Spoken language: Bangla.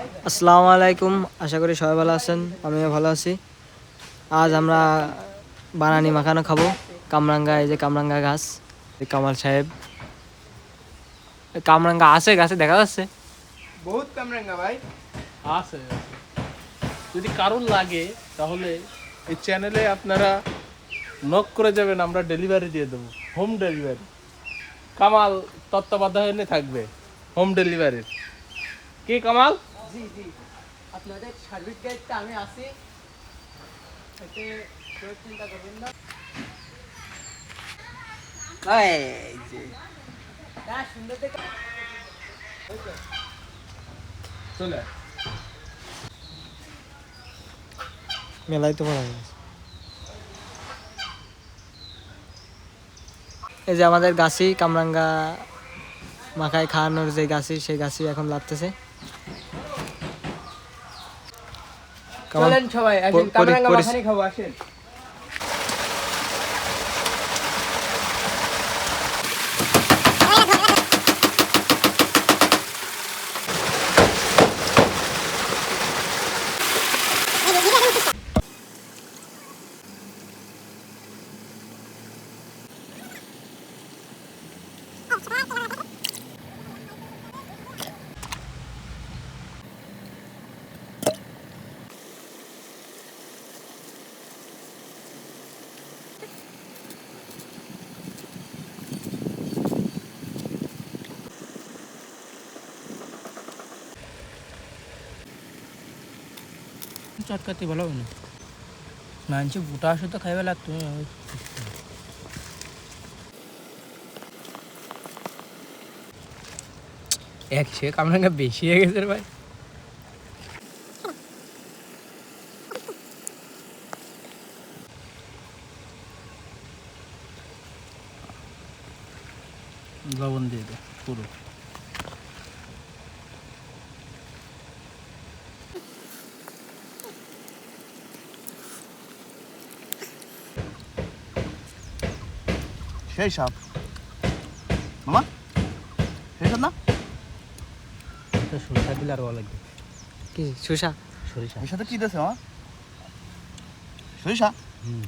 আসসালামু আলাইকুম আশা করি সবাই ভালো আছেন আমিও ভালো আছি। আজ আমরা বানানি মাখানো খাব কামরাঙ্গা এই যে কামরাঙ্গা গাছ। এই কামাল সাহেব। কামরাঙ্গা আছে গাছে দেখা যাচ্ছে। বহুত কামরাঙ্গা ভাই। আছে যদি কারণ লাগে তাহলে এই চ্যানেলে আপনারা নক করে যাবেন আমরা ডেলিভারি দিয়ে দেবো হোম ডেলিভারি। কামাল তত্ত্বাবধানে থাকবে হোম ডেলিভারির। কে কামাল? জি জি। আপনাদের সার্ভিস গাইডটা আমি আছি। এতে চিন্তা করবেন না। হ্যাঁ সুন্দর দেখে। চলে। আয়। মেলাই তো পড়া গেছে এই যে আমাদের গাছি কামরাঙ্গা মাখায় খাওয়ানোর যে গাছি সেই গাছি এখন লাগতেছে কামাল, চলেন সবাই আসেন পরি- কামরাঙ্গা মাখানি খাব আসেন। চটকাতে ভালো হবে না। মাংস বুটা আসে তো খাইবে লাগতো এক সে কামরাঙ্গা বেশি হয়ে গেছে ভাই। লবণ দিয়ে দে পুরো। সেই সাপ মামা সেই সাপ না? তো সরিষা দিলে আর ভালো লাগবে। কি সরিষা? সরিষা। সরিষা তো কি দিয়েছে মামা? সরিষা? হুম।